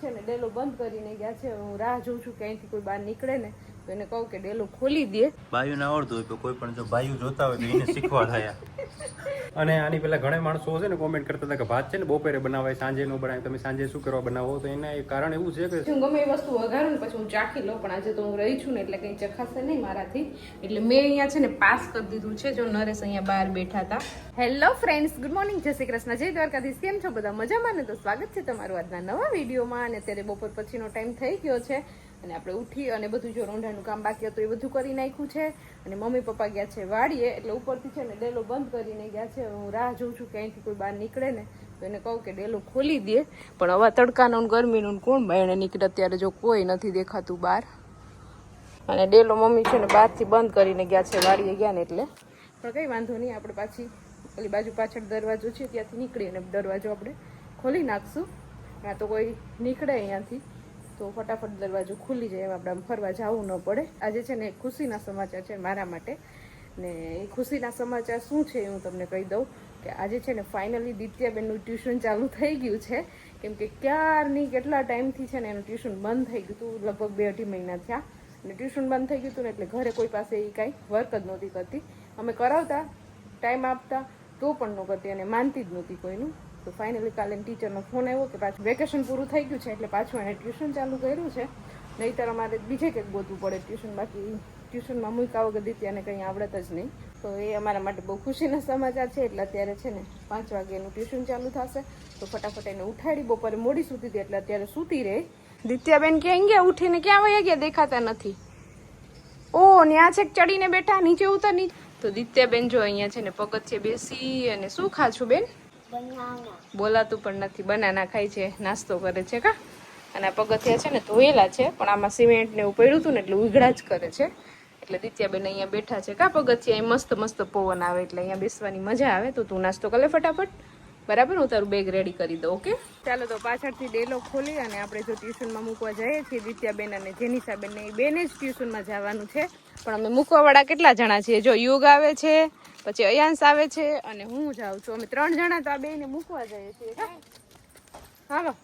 છે ને ડેલો બંધ કરીને ગયા છે. હું રાહ જોઉં છું ક્યાંયથી કોઈ બહાર નીકળે ને તો એને કહું કે ડેલો ખોલી દે. બાયું ના આવડતું હોય તો કોઈ પણ જો બાયું જોતા હોય તો એને શીખવાડાયા. અને આની પેલા ઘણા માણસો છે ને કોમેન્ટ કરતા હતા કે ભાત છે ને બપોરે બનાવાય સાંજે નો બનાવે તમે સાંજે શું કરવા બનાવો? તો એના કારણ એવું છે કે હું ગમે એ વસ્તુ વઘારું ને પછી હું ચાખી લઉં પણ આજે તો હું રહી છું ને એટલે કંઈ ચખાશે નહીં મારાથી. એટલે મેં અહીંયા છે ને પાસ કરી દીધું છે જો નરેશ અહીંયા બહાર બેઠા હતા. હેલો ફ્રેન્ડ્સ ગુડ મોર્નિંગ જય શ્રી કૃષ્ણ જય દ્વારકાધીશ. કેમ છો બધા? મજામાં ને? તો સ્વાગત છે તમારું આજના નવા વિડીયોમાં. અને અત્યારે બપોર પછીનો ટાઈમ થઈ ગયો છે. અને આપણે ઉઠી અને બધું જો રોંઢાનું કામ બાકી હતું એ બધું કરી નાખ્યું છે. અને મમ્મી પપ્પા ગયા છે વાડીએ, એટલે ઉપરથી છે ને ડેલો બંધ કરીને ગયા છે. હું રાહ જોઉં છું કે અહીંથી કોઈ બહાર નીકળે ને, તો એને કહું કે ડેલો ખોલી દે. પણ હવે તડકાનું ગરમીનું કોણ બાયણે નીકળે અત્યારે જો કોઈ નથી દેખાતું બહાર. અને ડેલો મમ્મી છે ને બહારથી બંધ કરીને ગયા છે, વાડીએ ગયા ને એટલે. પણ કંઈ વાંધો નહીં, આપણે પાછી ઓલી બાજુ પાછળ દરવાજો છે, ત્યાંથી નીકળી અને દરવાજો આપણે ખોલી નાખશું. ના તો કોઈ નીકળે અહીંયાથી. તો ફટાફટ દરવાજો ખુલી જાય એમ આપણે ફરવા જવું ન પડે. આજે છે ને એ ખુશીના સમાચાર છે મારા માટે. ને એ ખુશીના સમાચાર શું છે હું તમને કહી દઉં કે આજે છે ને ફાઇનલી દિત્યાબેનનું ટ્યુશન ચાલુ થઈ ગયું છે. કેમ કે ક્યારની કેટલા ટાઈમથી છે ને એનું ટ્યુશન બંધ થઈ ગયું હતું, લગભગ બે અઢી મહિના થયા. અને ટ્યુશન બંધ થઈ ગયું હતું ને એટલે ઘરે કોઈ પાસે એ કાંઈ વર્ક જ નહોતી કરતી. અમે કરાવતા ટાઈમ આપતા, તો પણ ન કરતી અને માનતી જ નહોતી કોઈનું. તો ફાઇનલી કાલે ટીચરનો ફોન આવ્યો કે પાછું વેકેશન પૂરું થઈ ગયું છે એટલે પાછું એણે ટ્યુશન ચાલુ કર્યું છે. નહીંતર અમારે બીજે કંઈક ગોતવું પડે ટ્યુશન બાકી ટ્યુશનમાં મૂક્યા વગર દીત્યાને કંઈ આવડત જ નહીં. તો એ અમારા માટે બહુ ખુશીના સમાચાર છે, એટલે અત્યારે છે ને પાંચ વાગે એનું ટ્યુશન ચાલુ થશે. તો ફટાફટ એને ઉઠાડી બપોરે મોડી સુતી હતી એટલે અત્યારે સૂતી રહે. દિત્યાબેન ક્યાં ગયા? ઉઠીને ક્યાં વયા ગયા? દેખાતા નથી. ઓ, ન્યા છેક ચડીને બેઠા? નીચે ઉતર નીચે તો દિત્યાબેન જો અહીંયા છે ને પગથિયે બેસી અને શું ખાછું બેન? બોલાતું પણ નથી. બનાના ખાય છે, નાસ્તો કરે છે કા? અને આ પગથિયા છે ને ધોયેલા છે, પણ આમાં સિમેન્ટ ને એવું પડ્યું હતું ને એટલે ઉઘડા જ કરે છે. એટલે દિત્યાબેન અહીંયા બેઠા છે કા પગથિયા મસ્ત મસ્ત પવન આવે એટલે અહીંયા બેસવાની મજા આવે. તો તું નાસ્તો કરે ફટાફટ. બરાબર, હું તારું બેગ રેડી કરી દઉં ઓકે ચાલો તો પાછળથી ડેલો ખોલી અને આપણે જો ટ્યુશનમાં મૂકવા જઈએ છીએ દિત્યાબેન અને જેનિશાબેન એ બેને જ ટ્યુશનમાં જવાનું છે. પણ અમે મૂકવાવાળા કેટલા જણા છીએ? જો યુગ આવે છે, પછી અયાંશ આવે છે અને હું જાઉં છું. અમે ત્રણ જણા તો આ બેને મૂકવા જઈએ છીએ, હા?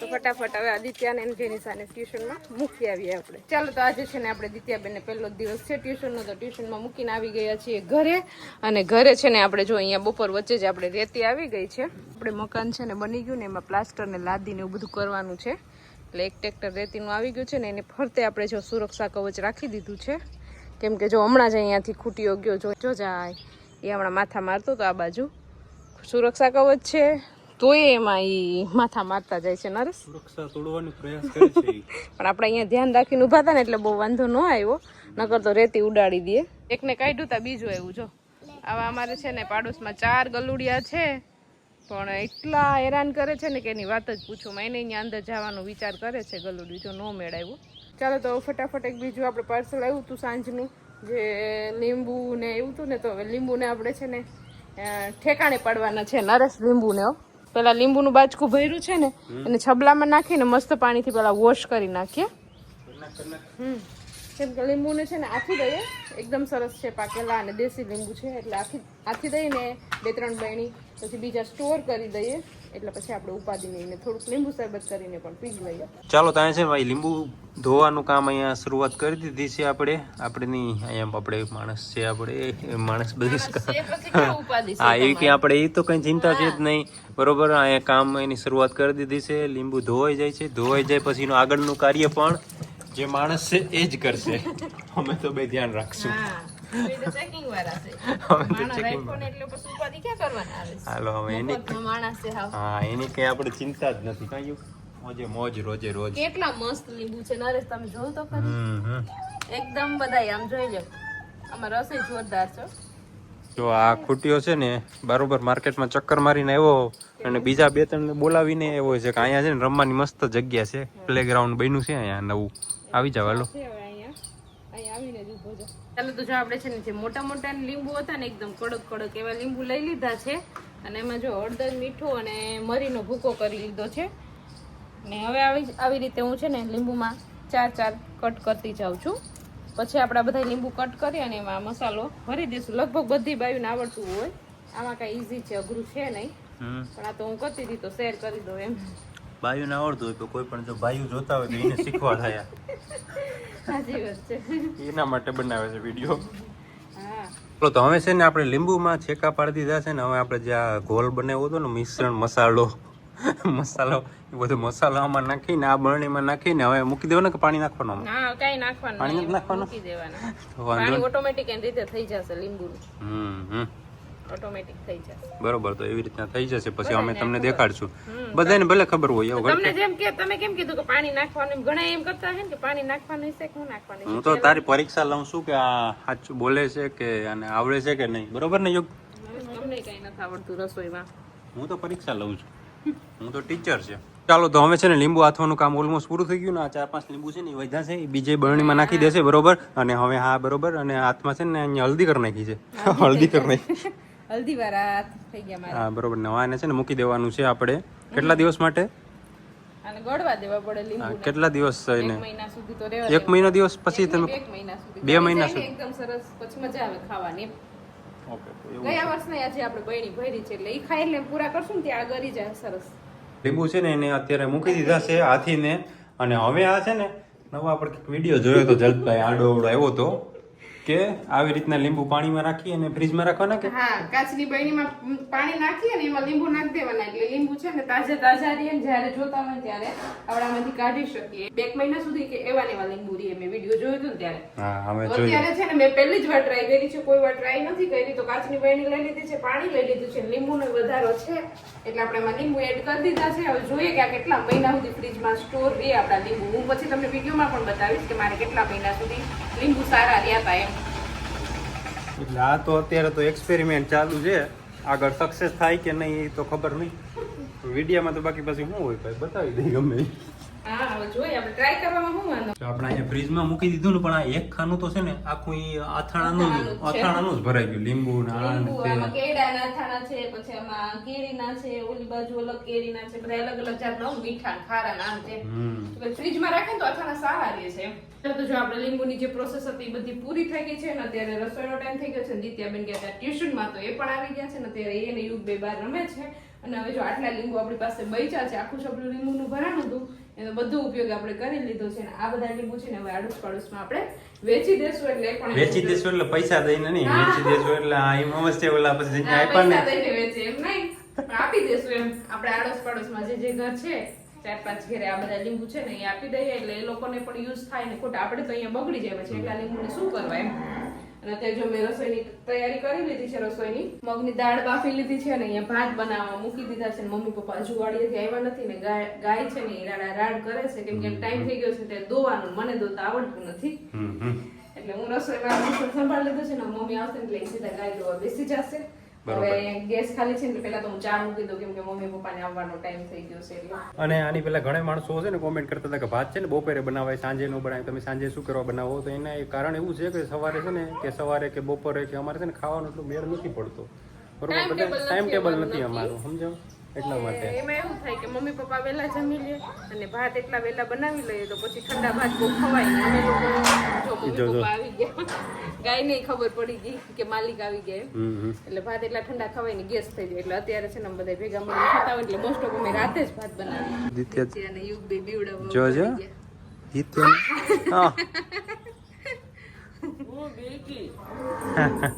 તો ફટાફટ હવે આદિત્યાને એમ જેની સાને ટ્યુશનમાં મૂકી આવીએ આપણે. ચાલો તો આજે છે ને આપણે દિત્યાબેનને પહેલો દિવસ છે ટ્યુશનનો, તો ટ્યુશનમાં મૂકીને આવી ગયા છીએ ઘરે. અને ઘરે છે ને આપણે જો અહીંયા બપોર વચ્ચે જ આપણે રેતી આવી ગઈ છે. આપણે મકાન છે ને બની ગયું ને એમાં પ્લાસ્ટરને લાદીને એવું બધું કરવાનું છે. એટલે એક ટ્રેક્ટર રેતીનું આવી ગયું છે ને એને ફરતે આપણે જો સુરક્ષા કવચ રાખી દીધું છે. કેમ કે જો હમણાં જ અહીંયાથી ખૂટીઓ ગયો, જો જાય. એ હમણાં માથા મારતો તો આ બાજુ. સુરક્ષા કવચ છે. તોય એમાં એ માથા મારતા જાય છે નરેશ સુરક્ષા તોડવાનો પ્રયાસ કરે છે પણ આપણે અહીંયા ધ્યાન રાખીને ઊભા હતા ને એટલે બહુ વાંધો ન આવ્યો. નકર તો રેતી ઉડાડી દે. એકને કાઢ્યું તા બીજું એવું જો. આવા અમારે છે ને પાડોશમાં ચાર ગલુડિયા છે પણ એટલા હેરાન કરે છે ને કે એની વાત જ પૂછું. એને અહીંયા અંદર જવાનો વિચાર કરે છે ગલુડિયું જો ન મેળાવ્યું. ચાલો તો ફટાફટ એક બીજું આપણે પાર્સલ આવ્યું હતું સાંજનું જે લીંબુ ને એવું હતું ને તો હવે લીંબુને આપણે છે ને ઠેકાણે પાડવાના છે. નરેશ લીંબુને હો. પેલા લીંબુનું બાચકું ભર્યું છે ને એને છબલામાં નાખીને મસ્ત પાણીથી પેલા વોશ કરી નાખીએ. કેમ કે લીંબુને છે ને આથી દઈએ એકદમ સરસ છે પાકેલા અને દેશી લીંબુ છે એટલે આખી આથી દઈને બે ત્રણ બહેણી પછી બીજા સ્ટોર કરી દઈએ એટલે પછી આપણે ઉપાદી લઈને થોડુંક લીંબુ શરબત કરીને પણ પી લઈએ. ચાલો તો છે ભાઈ લીંબુ ધોવાનું કામ અહીંયા શરૂઆત કરી દીધી છે આપણે. આપણેની અહીંયા આપણે માણસ છે આપણે માણસ બધી પછી હા એવી કંઈ આપણે એ તો કંઈ ચિંતા છે જ નહીં. બરોબર અહીંયા કામ એની શરૂઆત કરી દીધી છે લીંબુ ધોવાઈ જાય છે. ધોવાઈ જાય પછીનું આગળનું કાર્ય પણ જે માણસ છે એ જ કરશે. અમે તો બે ધ્યાન રાખશું. પછી હાલો હવે એની હા એની કઈ આપણે ચિંતા જ નથી. કાંઈ મોજે મોજ રોજે રોજ. કેટલા મસ્ત લીંબુ છે નરેશ તમે જોયું તો ખરી? હમ હમ. એકદમ બધાય આમ જોઈ લો આમાં રસોઈ જોરદાર છે. જો આ ખૂટીઓ છે ને બરોબર માર્કેટમાં ચક્કર મારીને આવ્યો અને બીજા બે ત્રણ બોલાવીને આવ્યો છે કે અહીંયા છે ને રમવાની મસ્ત જગ્યા છે. પ્લેગ્રાઉન્ડ બન્યું છે અહીંયા નવું. આવી જાવ હાલો. ચાલો તો જો આપણે છે ને જે મોટા મોટા લીંબુ હતા ને એકદમ કડક કડક એવા લીંબુ લઈ લીધા છે. અને એમાં જો હળદર મીઠું અને મરીનો ભૂકો કરી લીધો છે. ને હવે આવી આવી રીતે હું છે ને લીંબુમાં ચાર ચાર કટ કરતી જાઉં છું. પછી આપણા બધા લીંબુ કટ કરી અને એમાં મસાલો ભરી દઈશું. લગભગ બધી બાયુને આવડતું હોય. આમાં કાંઈ ઇઝી છે અઘરું છે નહીં. પણ આ તો હું કરતી હતી તો શેર કરી દઉં એમ. બાયુને આવડતું હોય તો કોઈ પણ જો બાયુ જોતા હોય તો એને શીખવાડાયા. સાચી વાત છે. એના માટે બનાવે છે વીડિયો હા. તો હવે છે ને આપણે લીંબુમાં છેકા પાડી દીધા છે ને હવે આપણે જે આ ઘોલ બનાવ્યો હતો ને મિશ્રણ મસાલો. મસાલો એ બધો મસાલો આમાં નાખીને આ બરણીમાં નાખીને હવે મૂકી દેવાનો કે પાણી નાખવાનું? ના કઈ નાખવાનું પાણી નથી નાખવાનું? મૂકી દેવાનું. પાણી ઓટોમેટિક એની રીતે થઈ જશે લીંબુ હમ હમ. ઓટોમેટિક થઈ જશે. બરોબર તો એવી રીતના થઈ જશે પછી અમે તમને દેખાડશું. બધાને ભલે ખબર હોય એવું તમને જેમ કે તમે કેમ કીધું કે પાણી નાખવાનું ઘણા એમ કરતા હે કે પાણી નાખવાનું હશે કે હું નાખવાનું હું તો તારી પરીક્ષા લઉં છું કે આ સાચું બોલે છે કે અને આવડે છે કે નહીં. બરોબર ને યોગ? તમને કઈ નથી આવડતું રસોઈમાં. હું તો પરીક્ષા લઉં છું. હું તો ટીચર છે. ચાલો તો હવે છે ને લીંબુ આથવાનું કામ ઓલમોસ્ટ પૂરું થઈ ગયું ને આ ચાર પાંચ લીંબુ છે ને એ વધ્યા છે. એ બીજે બરણીમાં નાખી દેશે બરોબર? અને હવે હા બરોબર? અને હાથમાં છે ને અહીંયા હલ્દી કરી નાખી છે. હલ્દી કરી નાખી. હલ્દી વાળા થઈ ગયા મારા. હા બરોબર. નવાને છે ને મૂકી દેવાનું છે આપણે. કેટલા દિવસ માટે? અને ગળવા દેવા પડે હા, લીંબુ કેટલા દિવસ એક એને? મહિના સુધી તો રહેવા એક મહિનો દિવસ પછી તમે બે મહિના સુધી. એકદમ સરસ પછી મજા આવે ખાવાની. ગયા વર્ષના આજે આપણે બહેણી ભરી છે એટલે એ ખાઈ એટલે પૂરા કરશું ને ત્યાં આગળ જાય સરસ. લીંબુ છે ને એને અત્યારે મૂકી દીધા છે હાથીને. અને હવે આ છે ને નવા આપણે વીડિયો જોયો તો જલભાઈ આડો અવડો આવ્યો તો. કે આવી રીતના લીંબુ પાણીમાં રાખી અને ફ્રીજમાં રાખવાના કે? હા કાચની બરણીમાં પાણી નાખી અને એમાં લીંબુ નાખી દેવાના. એટલે લીંબુ છે ને તાજા તાજા રહે ને જ્યારે જોતા હોય ત્યારે આપણામાંથી કાઢી શકીએ. બે મહિના સુધી કે એવા ને એવા લીંબુ રહે. મેં વીડિયો જોયો હતો ને ત્યારે. હા હવે અત્યારે છે ને મેં પહેલી જ વાર ટ્રાય કરી છે. કોઈ વાર ટ્રાય નથી કરી તો કાચની બરણી લઈ લીધી છે પાણી લઈ લીધું છે. લીંબુનો વધારો છે. એટલે આપણે એમાં લીંબુ એડ કરી દીધા છે. હવે જોઈએ કે આ કેટલા મહિના સુધી ફ્રીજમાં સ્ટોર રહે આપણા લીંબુ. હું પછી તમને વિડીયોમાં પણ બતાવીશ કે મારે કેટલા મહિના સુધી લીંબુ સારા રહ્યા હતા એમ. એટલે આ તો અત્યારે તો એક્સપેરિમેન્ટ ચાલુ છે. આગળ સક્સેસ થાય કે નહીં એ તો ખબર નહીં. વિડીયામાં તો બાકી પછી શું હોય ભાઈ? બતાવી દઈ ગમે. જોઈએ આપણે ટ્રાય કરવામાં શું વાંધો? આપણે અહીંયા ફ્રીજમાં મૂકી દીધું ને પણ આ એક ખાનું તો છે ને આખું જ ભરાઈ ગયું. લીંબુ ને ને લીંબુ કેળાના છે. પછી આમાં કેરીના છે ઓલી બાજુ અલગ કેરીના છે બધા અલગ અલગ જાતના મીઠા ખારા ને આમ તેમ હમ. તો ફ્રીજમાં રાખે ને તો અથાણા સારા રહે છે તો જો આપણે લીંબુની જે પ્રોસેસ હતી એ બધી પૂરી થઈ ગઈ છે અત્યારે અત્યારે રસોઈનો ટાઈમ થઈ ગયો છે ને દિત્યાબેન ગયા હતા ટ્યુશનમાં તો એ પણ આવી ગયા છે ને અત્યારે એ ને યુગ બે બાર રમે છે. અને હવે જો આટલા લીંબુ આપણી પાસે બચ્યા છે આખું છપડું લીંબુનું ભરાણું હતું એનો બધો ઉપયોગ આપણે કરી લીધો છે અને આ બધા લીંબુ છે ને હવે આડોશ પાડોશમાં આપણે વેચી દેશું એટલે પણ વેચી દેશો એટલે પૈસા દઈને નહીં વેચી દેશો એટલે આ એમ અવશ્ય ઓલા પછી જઈને આપ્યા ને. દઈને વેચે એમ નહીં આપી દેશું એમ. આપણે આડોશ પડોશમાં જે જે ઘર છે ચાર પાંચ ઘરે આ બધા લીંબુ છે ને એ આપી દઈએ એટલે એ લોકોને પણ યુઝ થાય ને ખોટા. આપણે તો અહીંયા બગડી જાય પછી એટલા લીંબુને શું કરવા એમ? અને અત્યારે જો મેં રસોઈની તૈયારી કરી લીધી છે રસોઈની મગની દાળ બાફી લીધી છે અને અહીંયા ભાત બનાવવા મૂકી દીધા છે મમ્મી પપ્પા હજુ વાડીએથી આવ્યા નથી ને ગાય છે ને એ રાડા રાડ કરે છે કેમ કે ટાઈમ થઈ ગયો છે તે દોવાનું મને દોતા આવડતું નથી. એટલે હું રસોઈ સંભાળ લીધું છે ને મમ્મી આવશે એટલે સીધા ગાય દોવા બેસી જશે. ગેસ ખાલી છે ને પહેલા તો હું ચા મૂકી દઉં કેમ કે મમ્મી પપ્પાને આવવાનો ટાઈમ થઈ ગયો છે અને આની પેલા ઘણા માણસો છે ને કોમેન્ટ કરતા હતા કે ભાત છે ને બપોરે બનાવાય સાંજે નો બનાવે તમે સાંજે શું કરવા બનાવો? તો એના કારણ એવું છે કે સવારે છે ને કે સવારે કે બપોરે કે અમારે છે ને ખાવાનું એટલું મેળ નથી પડતો. બરોબર? ટાઈમ ટેબલ નથી. અમારું. સમજો એટલા માટે. એમાં એવું થાય કે મમ્મી પપ્પા વહેલા જમી લે અને ભાત એટલા વહેલા બનાવી લઈએ તો પછી ઠંડા ભાત બહુ ખવાય. ને અમે લોકો જો મમ્મી. પપ્પા આવી ગયા. ગાયને ખબર પડી ગઈ કે માલિક આવી ગયા એટલે ભાત એટલા ઠંડા ખવાય ને ગેસ થઈ જાય. એટલે અત્યારે છે ને બધા ભેગા મળીને ખાતા હોય એટલે મોસ્ટ ઓફ અમે રાતે જ ભાત બનાવીએ. દિત્ય અને યુગ બે બીવડાવવા જો, જો. આવી હા. દિત્ય હા.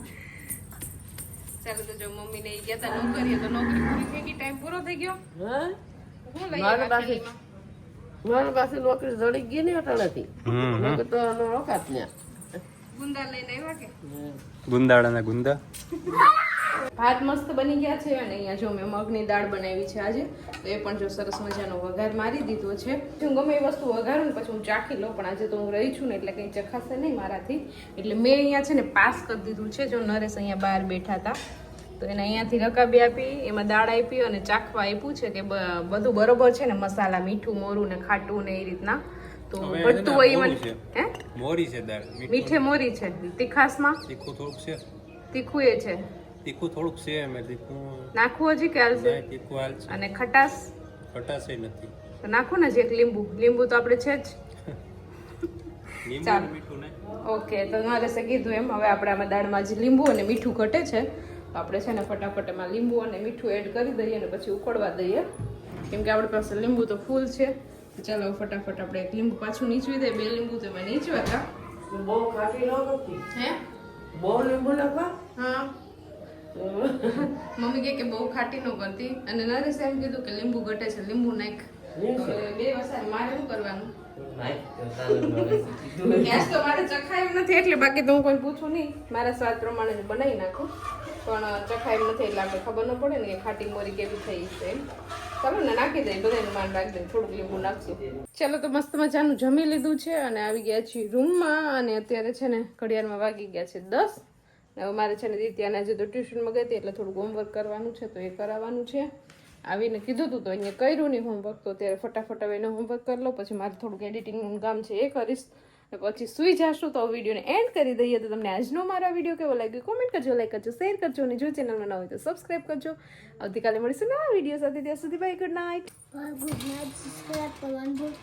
ચાલો તો જો મમ્મી ને ગયા તા નોકરીએ તો નોકરી પૂરી થઈ ગઈ ટાઈમ પૂરો થઈ ગયો. શું લઈ મારી પાસે નોકરી જડી ગઈ ને અટાણાથી નોકરી તો રોકાત ત્યાં ગુંદા લઈને આવ્યા કે? ગુંદાળાના ગુંદા? ભાત મસ્ત બની ગયા છે અને અહીંયા જો મેં મગની દાળ બનાવી છે આજે તો એ પણ જો સરસ મજાનો વઘાર મારી દીધો છે. હું ગમે એ વસ્તુ વઘારું ને પછી હું ચાખી લઉં પણ આજે તો હું રહી છું ને એટલે કંઈ ચખાશે નહીં મારાથી. એટલે મેં અહીંયા છે ને પાસ કરી દીધું છે જો નરેશ અહીંયા બહાર બેઠા હતા. તો એને અહીંયાથી રકાબી આપી એમાં દાળ આપી અને ચાખવા આપ્યું છે કે બધું બરોબર છે ને મસાલા મીઠું મોરું ને ખાટું ને એ રીતના. તો ઘટતું હોય એમાં હે? મોરી છે દાળ મીઠે મોરી છે તીખાસમાં તીખું થોડુંક છે. તીખું એ છે. તીખું થોડુંક છે એમ તીખું નાખવું હજી કે હાલશે તીખું હાલ છે. અને ખટાશ? ખટાશે નથી. તો નાખો ને જે એક લીંબુ. લીંબુ તો આપણે છે જ. ઓકે તો નરેશે કીધું એમ હવે આપણે આમાં દાળમાં જે લીંબુ અને મીઠું ઘટે છે તો આપણે છે ને ફટાફટ એમાં લીંબુ અને મીઠું એડ કરી દઈએ અને પછી ઉકળવા દઈએ. કેમ કે આપણી પાસે લીંબુ તો ફૂલ છે. તો ચાલો ફટાફટ આપણે એક લીંબુ પાછું નીચવી દઈએ. બે લીંબુ તો એમાં નીચવા હતા બહુ ખાટી ન હે? બહુ લીંબુ નાખવા? હા. મમ્મી કહે કે બહુ ખાટી ન કરતી અને નરેશ એમ કીધું કે લીંબુ ઘટે છે લીંબુ નાખ? બે વસાર મારે શું કરવાનું. ગેસ તો મારે ચખાયું નથી એટલે બાકી તો હું કોઈ પૂછું નહીં. મારા સ્વાદ પ્રમાણે બનાવી નાખું. પણ ચખાયું નથી એટલે આપણે ખબર ન પડે ને કે ખાટી મોરી કેવી થઈ છે ચાલો ને નાખી દઈએ બધાને માન રાખી દઈએ થોડુંક લીંબુ નાખશું. ચાલો તો મસ્ત મજાનું જમી લીધું છે અને આવી ગયા છીએ રૂમમાં. અને અત્યારે છે ને ઘડિયાળમાં વાગી ગયા છે દસ. હવે મારે છે ને દિત્યાને જે તો ટ્યુશનમાં ગઈ હતી એટલે થોડુંક હોમવર્ક કરવાનું છે તો એ કરાવવાનું છે. આવીને કીધું હતું તો અહીંયા કર્યું નહીં હોમવર્ક તો ત્યારે ફટાફટ હવે એને હોમવર્ક કરી લો પછી મારે થોડુંક એડિટિંગનું કામ છે એ કરીશ. ને પછી સુઈ જાશું તો વિડીયોને એન્ડ કરી દઈએ તો તમને આજનો મારો વીડિયો કેવો લાગ્યો કોમેન્ટ કરજો લાઈક કરજો શેર કરજો અને જો ચેનલમાં ન હોય તો સબસ્ક્રાઈબ કરજો. આવતીકાલે મળીશું નવા વીડિયો સાથે, ત્યાં સુધી બાય ગુડ નાઇટ ગુડ